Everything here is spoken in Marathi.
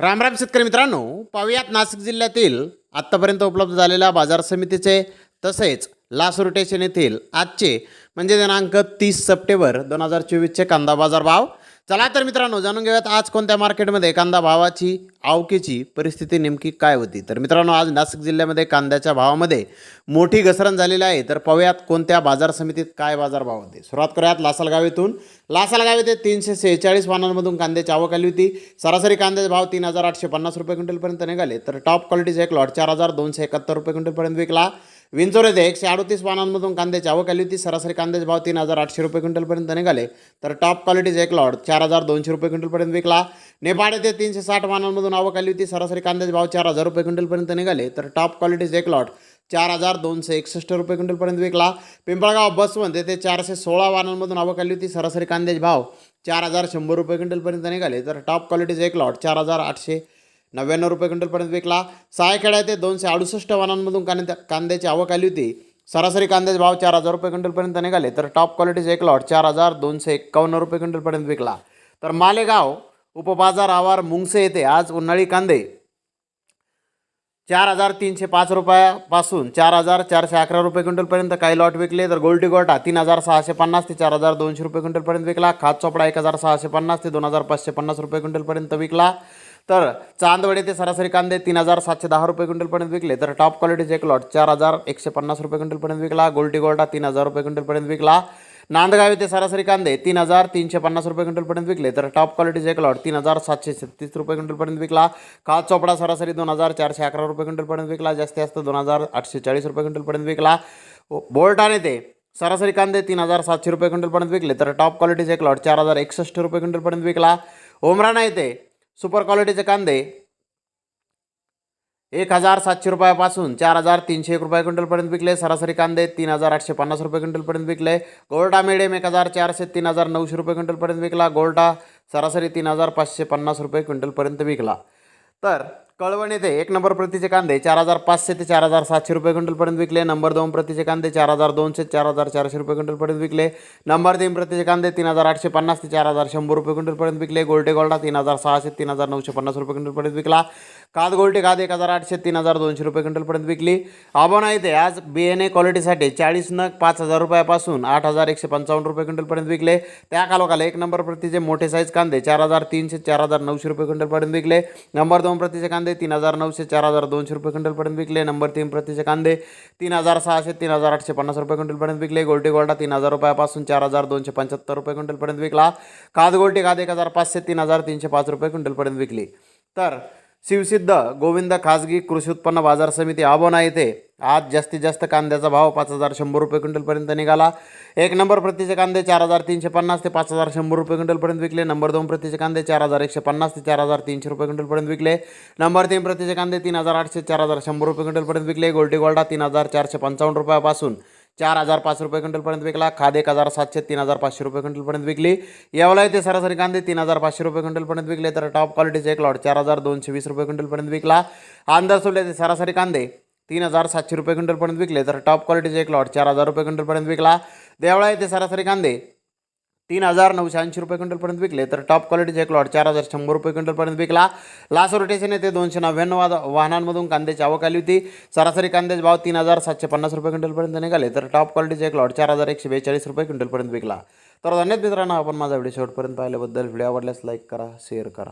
रामराम शेतकरी मित्रांनो पाहुयात नाशिक जिल्ह्यातील आत्तापर्यंत उपलब्ध झालेल्या बाजार समितीचे तसेच लास रोटेशन येथील आजचे म्हणजे दिनांक तीस सप्टेंबर दोन हजार चोवीसचे कांदा बाजार भाव चला तर मित्रांनो जाणून घेऊयात आज कोणत्या मार्केटमध्ये कांदा भावाची आवकेची परिस्थिती नेमकी काय होती? तर मित्रांनो आज नाशिक जिल्ह्यामध्ये कांद्याच्या भावामध्ये मोठी घसरण झालेली आहे. तर पाहूयात कोणत्या बाजार समितीत काय बाजार भाव होते? सुरुवात करूयात लासलगाव येथून लासलगाव येथे तीनशे सेहेचाळीस वाहनांमधून कांद्याची आवक आली होती. सरासरी कांद्याचे भाव तीन हजार आठशे पन्नास रुपये क्विंटलपर्यंत निघाले. तर टॉप क्वालिटीचा एक लॉट चार हजार दोनशे एकाहत्तर रुपये क्विंटलपर्यंत विकला. विंचोर एकशे अडतीस वाहनांमधून कांद्याची आवक आली होती. सरासरी कांद्याचे भाव तीन हजार आठशे रुपये क्विंटलपर्यंत निघाले. तर टॉप क्वालिटीचे एक लॉट चार हजार दोनशे रुपये क्विंटलपर्यंत विकला. नेपाळ येथे तीनशे साठ वाहनांमधून आवक आली होती. सरासरी कांद्याचे भाव चार हजार रुपये क्विंटलपर्यंत निघाले. तर टॉप क्वालिटीचे एक लॉट चार हजार दोनशे एकसष्ट रुपये क्विंटलपर्यंत विकला. पिंपळगाव बसवंत येथे चारशे सोळा वाहनांमधून आवक आली होती. सरासरी कांद्याचे भाव चार हजार शंभर रुपये क्विंटलपर्यंत निघाले. तर टॉप क्वालिटीचे एक लॉट चार हजार आठशे नव्याण्णव रुपये क्विंटलपर्यंत विकला. सायखेडा येथे दोनशे अडुसष्ट वाहनांमधून कांद्या कांद्याची आवक आली होती. सरासरी कांद्याचे भाव चार हजार रुपये क्विंटलपर्यंत निघाले. तर टॉप क्वालिटीचे एक लॉट चार हजार दोनशे एक्कावन्न रुपये क्विंटलपर्यंत विकला. तर मालेगाव उपबाजार आवार मुंगसे येथे आज उन्हाळी कांदे. चार हजार तीनशे पाच रुपयापासून चार हजार चारशे अकरा रुपये क्विंटलपर्यंत काही लॉट विकले. तर गोल्टी गोटा तीन हजार सहाशे पन्नास ते चार हजार दोनशे रुपये क्विंटलपर्यंत विकला. खात चोपडा एक हजार सहाशे पन्नास ते दोन हजार पाचशे पन्नास रुपये क्विंटलपर्यंत विकला. तर चांदवडे ते सरासरी कांदे तीन हजार सातशे दहा रुपये क्विंटलपर्यंत विकले. तर टॉप क्वालिटीचे एक लॉट चार हजार एकशे पन्नास रुपये क्विंटलपर्यंत विकला. गोल्टी गोल्टा तीन हजार रुपये क्विंटलपर्यंत विकला. नांदगाव येथे सरासरी कांदे तीन हजार तीनशे पन्नास रुपये क्विंटलपर्यंत विकले. तर टॉप क्वालिटीचे एक लॉट तीन हजार सातशे छत्तीस रुपये क्विंटलपर्यंत विकला. काज चोपडा सरासरी दोन हजार चारशे अकरा रुपये क्विंटलपर्यंत विकला. जास्तीत जास्त दोन हजार आठशे चाळीस रुपये क्विंटलपर्यंत विकला. बोल्टान येथे सरासरी कांदे तीन हजार सातशे रुपये क्विंटलपर्यंत विकले. तर टॉप क्वालिटीचे एक लॉट चार हजार एकसष्ट रुपये क्विंटलपर्यंत विकला. ओमराणा येथे सुपर क्वालिटीचे कांदे. एक हजार सातशे रुपयापासून चार हजार तीनशे एक रुपये क्विंटलपर्यंत विकले. सरासरी कांदे तीन हजार आठशे पन्नास रुपये क्विंटलपर्यंत विकले. गोल्डा मिडियम एक हजार चारशे तीन हजार नऊशे रुपये क्विंटलपर्यंत विकला. गोल्डा सरासरी तीन हजार पाचशे पन्नास रुपये क्विंटलपर्यंत विकला. तर कळवण येथे एक नंबर प्रतीचे कांदे चार हजार पाचशे ते चार हजार सातशे रुपये क्विंटलपर्यंत विकले. नंबर दोन प्रतीचे कांदे चार हजार दोनशे चार हजार चारशे रुपये क्विंटलपर्यंत विकले. नंबर तीन प्रतीचे कांदे तीन हजार आठशे पन्नास ते चार हजार शंभर रुपये क्विंटलपर्यंत विकले. गोल्टे गोल्डा तीन हजार सहाशे तीन हजार नऊशे पन्नास रुपये क्विंटलपर्यंत विकला. काद गोल्टे काद एक हजार आठशे तीन हजार दोनशे रुपये क्विंटलपर्यंत विकली. आबोना येथे आज बी एन ए क्वालिटीसाठी चाळीस नग पाच हजार रुपयापासून आठ हजार एकशे पंचावन्न रुपये क्विंटलपर्यंत विकले. त्या कालोखाला एक नंबर प्रतीचे मोठे साईज कांदे चार हजार तीनशे चार हजार नऊशे रुपये क्विंटलपर्यंत विकले. नंबर दोन प्रतीचे कांदे तीन हजार नऊशे चार हजार दोनशे रुपये क्विंटलपर्यंत विकले. नंबर तीन प्रतीचे कांदे तीन हजार सहाशे तीन हजार आठशे पन्नास रुपये क्विंटलपर्यंत विकले. गोल्टी गोल्डा तीन हजार रुपयापासून चार हजार दोनशे पंच्याहत्तर रुपये क्विंटलपर्यंत विकला. काद गोल्टी काद एक हजार पाचशे तीन हजार तीनशे पाच रुपये क्विंटलपर्यंत विकली. तर शिवसिद्ध गोविंद खाजगी कृषी उत्पन्न बाजार समिती आबोना येथे आज जास्तीत जास्त कांद्याचा भाव पाच हजार शंभर रुपये क्विंटलपर्यंत निघाला. एक नंबर प्रतीचे कांदे चार हजार तीनशे पन्नास ते पाच हजार शंभर रुपये क्विंटलपर्यंत विकले. नंबर दोन प्रतीचे कांदे चार हजार एकशे पन्नास ते चार हजार तीनशे रुपये क्विंटलपर्यंत विकले. नंबर तीन प्रतीचे कांदे तीन हजार आठशे चार हजार शंभर रुपये क्विंटलपर्यंत विकले. गोल्डी गोल्डा तीन हजार चारशे पंचावन्न रुपयापासून चार हजार पाच रुपये क्विंटलपर्यंत विकला. खाद एक हजार सातशे तीन हजार पाचशे रुपये क्विंटलपर्यंत विकली. येवला येथे सरासरी कांदे तीन हजार पाचशे रुपये क्विंटलपर्यंत विकले तर टॉप क्वालिटीचे एक लॉट चार हजार दोनशे वीस रुपये क्विंटलपर्यंत विकला. आंदर येथे सरासरी कांदे तीन हजार सातशे रुपये क्विंटलपर्यंत विकले तर टॉप क्वालिटीचे एक लॉट चार हजार रुपये क्विंटलपर्यंत विकला. देवळा येथे सरासरी कांदे तीन हजार नऊशे ऐंशी रुपये क्विंटलपर्यंत विकले. तर टॉप क्वालिटीचे एक लॉट चार हजार शंभर रुपये क्विंटलपर्यंत विकला. लास्ट रोटेशन येथे दोनशे नव्याण्णव वाहनांमधून कांद्याची आवक आली होती. सरासरी कांद्याचे भाव तीन हजार सातशे पन्नास रुपये क्विंटलपर्यंत निघाले. तर टॉप क्वालिटीचे एक लॉट चार हजार एकशे बेचाळीस रुपये क्विंटलपर्यंत विकला. तर धन्यवाद मित्रांनो आपण माझा व्हिडिओ शेवटपर्यंत पाहिल्याबद्दल. व्हिडिओ आवडल्यास लाईक करा शेअर करा.